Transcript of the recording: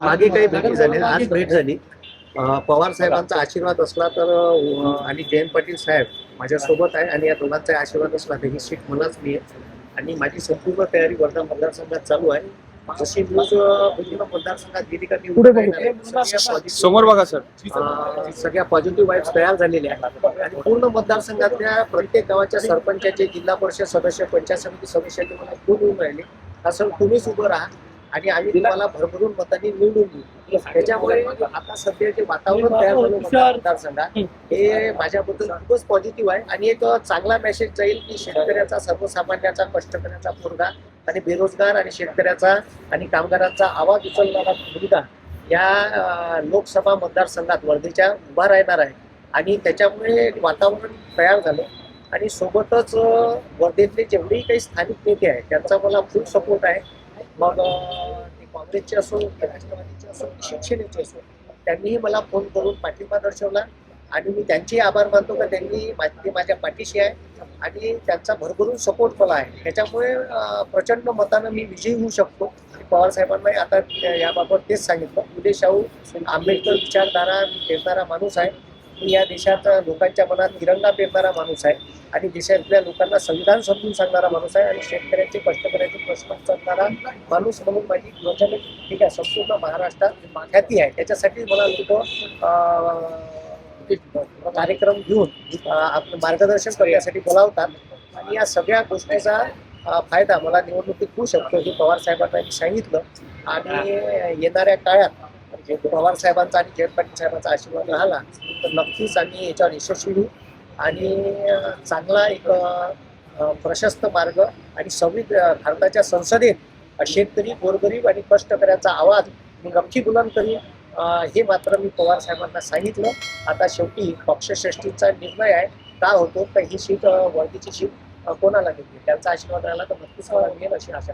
मागे काही भेटी झाल्या आज भेट झाली. पवार साहेबांचा आशीर्वाद असला तर आणि जयंत पाटील साहेब माझ्यासोबत आहे आणि या दोघांचा आशीर्वाद असला तर ही सीट मलाच मिळेल. आणि माझी संपूर्ण तयारी वर्धा मतदारसंघात चालू आहे. जशी न्यूज पूर्ण मतदारसंघात गेली का मी positive, समोर बघा सर. सगळ्या पॉझिटिव्ह वाईब्स तयार झालेल्या आहेत. आणि पूर्ण मतदारसंघातल्या प्रत्येक गावाच्या सरपंचाचे जिल्हा परिषद सदस्य पंचायत समिती सदस्याचे मला फोन येऊन राहिले. असं तुम्हीच उभं राहा. आणि आम्ही तुम्हाला भरभरून मतांनी निवडून देऊ त्याच्यामुळे आता सध्या जे वातावरण तयार झालं मतदार- मतदारसंघात हे. माझ्याबद्दल खूपच पॉझिटिव्ह आहे. आणि एक चांगला मेसेज जाईल की शेतकऱ्याचा सर्वसामान्याचा कष्टकऱ्याचा मुलगा आणि बेरोजगार आणि शेतकऱ्याचा आणि कामगारांचा आवाज उचलणारा मुलगा या लोकसभा मतदारसंघात वर्धेच्या उभा राहणार आहे. आणि त्याच्यामुळे एक वातावरण तयार झालं. आणि सोबतच वर्धेतले जेवढेही काही स्थानिक नेते आहेत त्यांचा मला फुल सपोर्ट आहे. मग काँग्रेसचे असो राष्ट्रवादीचे असो की शिवसेनेचे असो त्यांनीही मला फोन करून पाठिंबा दर्शवला आणि मी त्यांचेही आभार मानतो का त्यांनी मा- ते माझ्या पाठीशी आहे आणि त्यांचा भरभरून सपोर्ट मला आहे. त्याच्यामुळे प्रचंड मतानं मी विजयी होऊ शकतो. पवारसाहेबांना आता याबाबत तेच सांगितलं. उदय शाहू आंबेडकर विचारधारा पेरणारा माणूस आहे. मी या देशात लोकांच्या मनात तिरंगा पेरणारा माणूस आहे. आणि देशातल्या लोकांना संविधान समजून सांगणारा माणूस आहे आणि शेतकऱ्यांचे कष्टकऱ्यांचे प्रश्न सांगणारा माणूस म्हणून माझी प्रचंड ठीक आहे. संपूर्ण महाराष्ट्रात ख्याती आहे त्याच्यासाठी मला लोक कार्यक्रम घेऊन आपलं मार्गदर्शन करण्यासाठी बोलावतात. आणि या सगळ्या गोष्टीचा फायदा मला निवडणुकीत होऊ शकतो हे पवार साहेबांना सांगितलं. आणि येणाऱ्या काळात म्हणजे पवार साहेबांचा आणि जयंत पाटील साहेबांचा आशीर्वाद राहिला तर नक्कीच आम्ही याच्यावर यशस्वी होऊ. आणि चांगला एक प्रशस्त मार्ग आणि संविध भारताच्या संसदेत शेतकरी गोरगरीब आणि कष्टकऱ्याचा आवाज मी नक्की बुलंद करीन. हे मात्र मी पवार साहेबांना सांगितलं. आता शेवटी पक्षश्रेष्ठीचा निर्णय आहे. का होतो? तर ही सीट वर्दीची शीट सीट कोणाला घेतली त्यांचा आशीर्वाद राहिला तर नक्कीच मिळेल अशी आशा